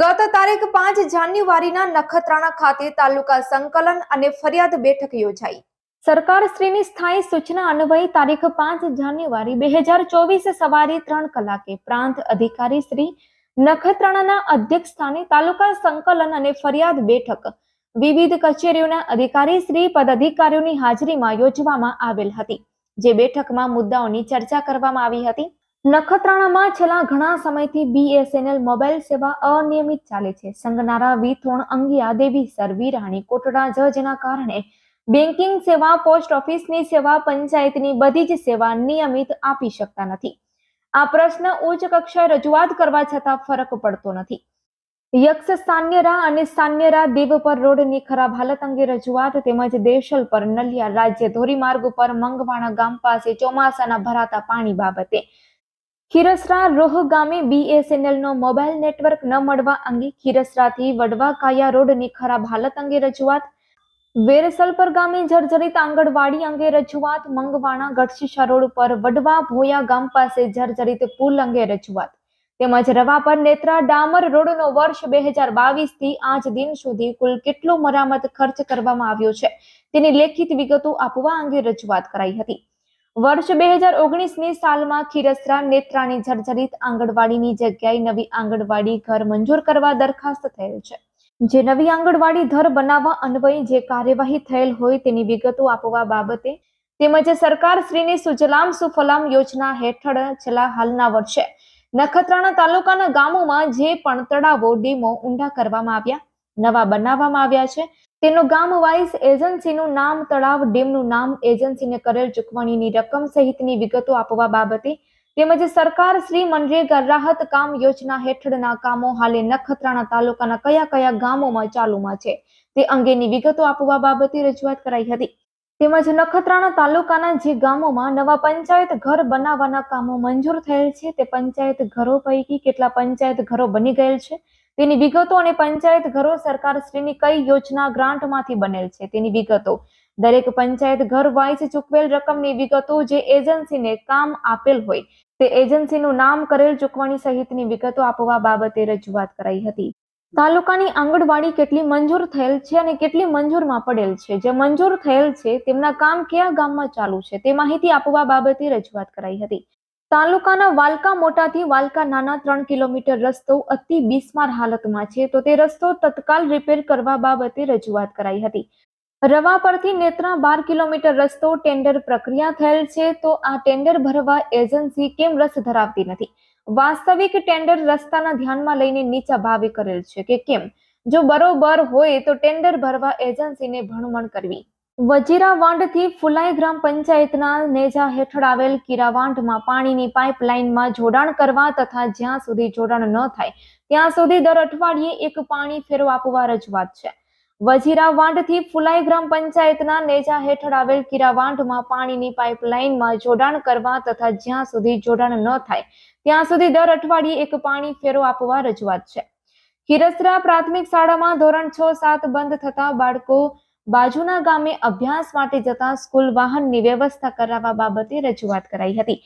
ગત તારીખ પાંચ જાન્યુઆરીના નખત્રાણા ખાતે તાલુકા સંકલન અને ફરિયાદ બેઠક યોજાઈ. સરકાર શ્રીની સ્થાયી સૂચના અન્વયે તારીખ પાંચ જાન્યુઆરી બે હજાર ચોવીસ સવારે ત્રણ કલાકે પ્રાંત અધિકારી શ્રી નખત્રાણાના અધ્યક્ષ સ્થાને તાલુકા સંકલન અને ફરિયાદ બેઠક વિવિધ કચેરીઓના અધિકારી શ્રી પદાધિકારીઓની હાજરીમાં યોજવામાં આવેલ હતી. જે બેઠકમાં મુદ્દાઓની ચર્ચા કરવામાં આવી હતી. નખત્રાણામાં છેલ્લા ઘણા સમયથી બીએસએનએલ મોબાઈલ સેવા અનિયમિત ચાલે છે. સંગનારા વિથોણ અંગિયા દેવી સરવી રાણી કોટડા જ જેના કારણે બેન્કિંગ સેવા, પોસ્ટ ઓફિસની સેવા, પંચાયતની બધી જ સેવા નિયમિત આપી શકતા નથી. આ પ્રશ્ન ઉચ્ચ કક્ષાએ રજૂઆત કરવા છતાં ફરક પડતો નથી. યક્ષ સાન્યરા અને સાન્યરા દેવ પર રોડની ખરાબ હાલત અંગે રજૂઆત તેમજ દેશલ પર નલિયા રાજ્ય ધોરીમાર્ગ ઉપર મંગવાણા ગામ પાસે ચોમાસાના ભરાતા પાણી બાબતે ખીરસરા રોહ ગામે બીએસએનએલનો મોબાઈલ નેટવર્ક ન મળવા અંગે ખીરસરાથી વડવા કાયા રોડની ખરાબ હાલત અંગે રજૂઆત. વેરસલપર ગામે જર્જરિત આંગણવાડી અંગે રજૂઆત. મંગવાણા ગઢશીશા રોડ પર વડવા ભોયા ગામ પાસે જર્જરિત પુલ અંગે રજૂઆત. તેમજ રવા પર નેત્રા ડામર રોડનો વર્ષ બે હજાર બાવીસથી આજ દિન સુધી કુલ કેટલો મરામત ખર્ચ કરવામાં આવ્યો છે તેની લેખિત વિગતો આપવા અંગે રજૂઆત કરાઈ હતી. વર્ષ બે હજાર ઓગણીસની સાલમાં ખીરસરા નેત્રાની જર્જરિત આંગણવાડીની જગ્યાએ નવી આંગણવાડી ઘર મંજૂર કરવા દરખાસ્ત થયેલ છે. જે નવી આંગણવાડી ઘર બનાવવા અન્વયે જે કાર્યવાહી થયેલ હોય તેની વિગતો આપવા બાબતે તેમજ સરકાર શ્રીની સુજલામ સુફલામ યોજના હેઠળ છેલ્લા હાલના વર્ષે નખત્રાણા તાલુકાના ગામોમાં જે પણ તળાવો, ડેમો ઊંડા કરવામાં આવ્યા, નવા બનાવવામાં આવ્યા છે. તેનું ગામ વાઇઝ એજન્સીનું નામ તળાવ, ડેમનું નામ એજન્સીને કરેલ ચૂકવણીની રકમ સહિતની વિગતો આપવા બાબતે તેમજ સરકાર શ્રી મનરેગા રાહત કામ યોજના હેઠળના કામો હાલે નખત્રાણા તાલુકાના કયા કયા ગામોમાં ચાલુમાં છે તે અંગેની વિગતો આપવા બાબતે રજૂઆત કરાઈ હતી. તેમજ નખત્રાણા તાલુકાના જે ગામોમાં નવા પંચાયત ઘર બનાવવાના કામો મંજૂર થયેલ છે તે પંચાયત ઘરો પૈકી કેટલા પંચાયત ઘરો બની ગયેલ છે તેની વિગતો અને પંચાયત ઘરો સરકાર શ્રીની કઈ યોજના ગ્રાન્ટમાંથી બનેલ છે? તેની વિગતો. દરેક પંચાયત ઘર વાઇઝ ચૂકવેલ રકમની વિગતો જે એજન્સીને કામ આપેલ હોય, તે એજન્સીનું નામ કરેલ ચૂકવણી સહિતની વિગતો આપવા બાબતે રજૂઆત કરાઈ હતી. તાલુકાની આંગણવાડી કેટલી મંજૂર થયેલ છે અને કેટલી મંજૂરમાં પડેલ છે? જે મંજૂર થયેલ છે, તેમના કામ કયા ગામમાં ચાલુ છે? તે માહિતી આપવા બાબતે રજૂઆત કરાઈ હતી. તાલુકાના વાલકા મોટાથી વાલકા નાના ત્રણ કિલોમીટર રસ્તો અતિ બિસ્માર હાલતમાં છે, તો તે રસ્તો તત્કાલ રિપેર કરવા બાબતે રજૂઆત કરાઈ હતી. રવા પરથી નેત્રા બાર કિલોમીટર રસ્તો ટેન્ડર પ્રક્રિયા થયેલ છે, તો આ ટેન્ડર ભરવા એજન્સી કેમ રસ ધરાવતી નથી? વાસ્તવિક ટેન્ડર રસ્તાના ધ્યાનમાં લઈને નીચા ભાવે કરેલ છે કે કેમ? જો બરોબર હોય તો ટેન્ડર ભરવા એજન્સીને ભણમણ કરવી. વજીરા વાંડથી ફુલાઈ ગ્રામ પંચાયતના નેજા હેઠળ આવેલ કિરાવાંઢમાં પાણીની પાઇપલાઇનમાં જોડાણ કરવા તથા જ્યાં સુધી જોડાણ ન થાય, ત્યાં સુધી દર અઠવાડિયે એક પાણી ફેરો આપવા રજૂઆત છે. વજીરા વાંઢથી ફુલાઈ ગ્રામ પંચાયતના નેજા હેઠળ આવેલ કિરાવાંઢમાં પાણીની પાઇપલાઇનમાં જોડાણ કરવા તથા જ્યાં સુધી જોડાણ ન થાય, ત્યાં સુધી દર અઠવાડિયે એક પાણી ફેરો આપવા રજૂઆત છે. ખીરસરા પ્રાથમિક શાળામાં ધોરણ છ સાત બંધ થતા બાળકો બાજુના ગામે અભ્યાસ માટે જતા સ્કૂલ વાહનની વ્યવસ્થા કરાવવા બાબતે રજૂઆત કરાઈ હતી.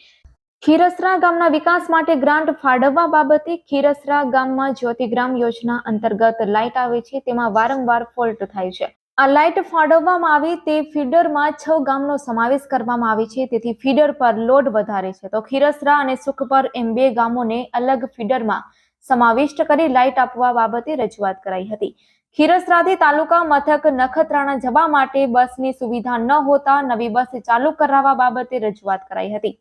ખીરસરા ગામના વિકાસ માટે ગ્રાન્ટ ફાળવવા બાબતે ખીરસરા ગામમાં જ્યોતિગ્રામ યોજના અંતર્ગત લાઇટ આવે છે, તેમાં વારંવાર ફોલ્ટ થાય છે. આ લાઇટ ફાળવવામાં આવે તે ફીડરમાં છ ગામનો સમાવેશ કરવામાં આવે છે, તેથી ફીડર પર લોડ વધારે છે. તો ખીરસરા અને સુખપર એમ બે ગામોને અલગ ફીડરમાં સમાવિષ્ટ કરી લાઇટ આપવા બાબતે રજૂઆત કરાઈ હતી. ખીરસરાથી તાલુકા મથક નખત્રાણા જવા માટે બસની સુવિધા ન હોતા નવી બસ ચાલુ કરાવવા બાબતે રજૂઆત કરાઈ હતી.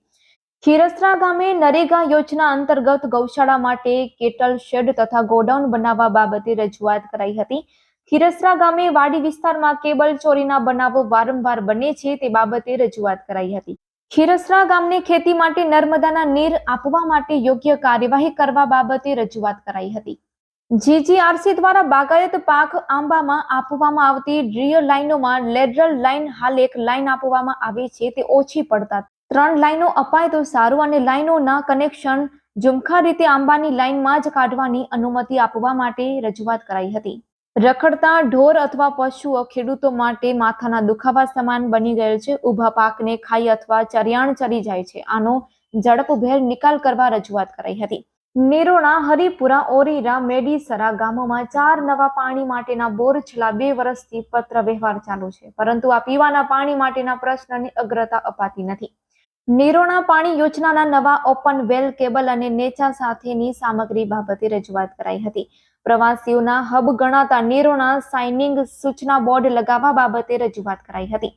ખીરસરા ગામે નરેગા યોજના અંતર્ગત ગૌશાળા માટે કેટલ શેડ તથા ગોડાઉન બનાવવા બાબતે રજૂઆત કરાઈ હતી. ખીરસરા ગામે વાડી વિસ્તારમાં કેબલ ચોરીના બનાવો વારંવાર બને છે તે બાબતે રજૂઆત કરાઈ હતી. ખીરસરા ગામને ખેતી માટે નર્મદાના નીર આપવા માટે યોગ્ય કાર્યવાહી કરવા બાબતે રજૂઆત કરાઈ હતી. જીજીઆરસી દ્વારા બાગાયત પાક આંબામાં આપવામાં આવતી રિયર લાઇનોમાં લેડરલ લાઇન હાલ એક લાઇન આપવામાં આવે છે. તે ઓછી પડતા ત્રણ લાઇનો અપાય તો સારું અને લાઇનોના કનેક્શન ઝુમખા રીતે આંબાની લાઇનમાં જ કાઢવાની અનુમતિ આપવા માટે રજૂઆત કરાઈ હતી. રખડતા ઢોર અથવા પશુઓ ખેડૂતો માટે માથાના દુખાવા સમાન બની ગયેલ છે. ઊભા પાકને ખાઈ અથવા ચરિયાણ ચરી જાય છે. આનો ઝડપભેર નિકાલ કરવા રજૂઆત કરાઈ હતી. નેરોણા હરિપુરા ઓરીરા મેડીસરા ગામોમાં ચાર નવા પાણી માટેના બોર છેલ્લા બે વર્ષથી પત્ર વ્યવહાર ચાલુ છે. પરંતુ આ પીવાના પાણી માટેના પ્રશ્નની અગ્રતા અપાતી નથી. નેરોણા પાણી યોજનાના નવા ઓપન વેલ કેબલ અને નેચા સાથેની સામગ્રી બાબતે રજૂઆત કરાઈ હતી. પ્રવાસીઓના હબ ગણાતા નેરોણા સાઇનિંગ સૂચના બોર્ડ લગાવવા બાબતે રજૂઆત કરાઈ હતી.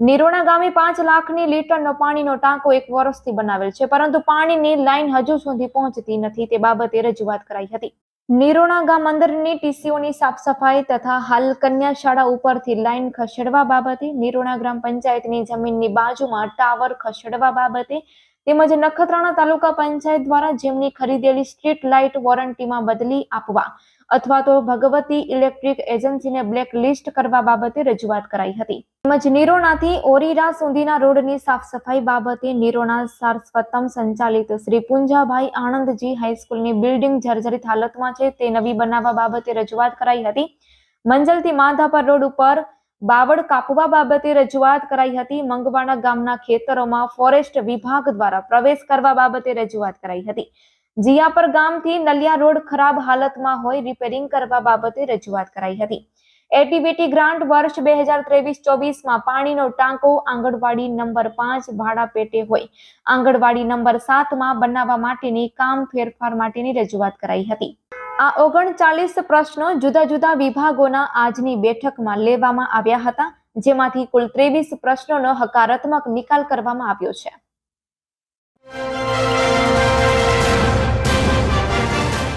નિરોણા ગામે પાંચ લાખની લીટરનો પાણીનો ટાંકો એક વર્ષથી બનાવેલ છે, પરંતુ પાણીની લાઈન હજુ સુધી પહોંચતી નથી, તે બાબતે રજૂઆત કરાઈ હતી. નિરોણા ગામ અંદરની ટીસીઓની સાફ સફાઈ તથા હાલ કન્યા શાળા ઉપરથી લાઈન ખસેડવા બાબતે, નિરોણા ગ્રામ પંચાયતની જમીનની બાજુમાં ટાવર ખસેડવા બાબતે તેમજ નખત્રાણા તાલુકા પંચાયત દ્વારા જેમની ખરીદેલી સ્ટ્રીટ લાઇટ વોરંટીમાં બદલી આપવા અથવા તો ભગવતી ઇલેક્ટ્રિક એજન્સીને બ્લેક લિસ્ટ કરવા બાબતે રજૂઆત કરાઈ હતી. તેમજ નિરોણાથી ઓરીરા સુધીના રોડની સાફ સફાઈ બાબતે નિરોણા સારસ્વતમ સંચાલિત શ્રી પુંજાભાઈ આનંદજી હાઈસ્કૂલની બિલ્ડિંગ જર્જરિત હાલતમાં છે તે નવી બનાવવા બાબતે રજૂઆત કરાઈ હતી. મંજલથી માધાપર રોડ ઉપર બાવળ કાપવા બાબતે રજૂઆત કરાઈ હતી. મંગવાણા ગામના ખેતરોમાં ફોરેસ્ટ વિભાગ દ્વારા પ્રવેશ કરવા બાબતે રજૂઆત કરાઈ હતી. જીયાપર ગામથી નલિયા રોડ ખરાબ હાલતમાં હોય રિપેરિંગ કરવા બાબતે રજૂઆત કરાઈ હતી. એટીબીટી ગ્રાન્ટ વર્ષ બે હજાર ત્રેવીસ ચોવીસમાં પાણીનો ટાંકો આંગણવાડી નંબર પાંચ ભાડા પેટે હોય. આંગણવાડી નંબર સાતમાં બનાવવા માટેની કામ ફેરફાર માટેની રજૂઆત કરાઈ હતી. આ ઓગણચાલીસ પ્રશ્નો જુદા જુદા વિભાગોના આજની બેઠકમાં લેવામાં આવ્યા હતા, જેમાંથી કુલ ત્રેવીસ પ્રશ્નોનો હકારાત્મક નિકાલ કરવામાં આવ્યો છે.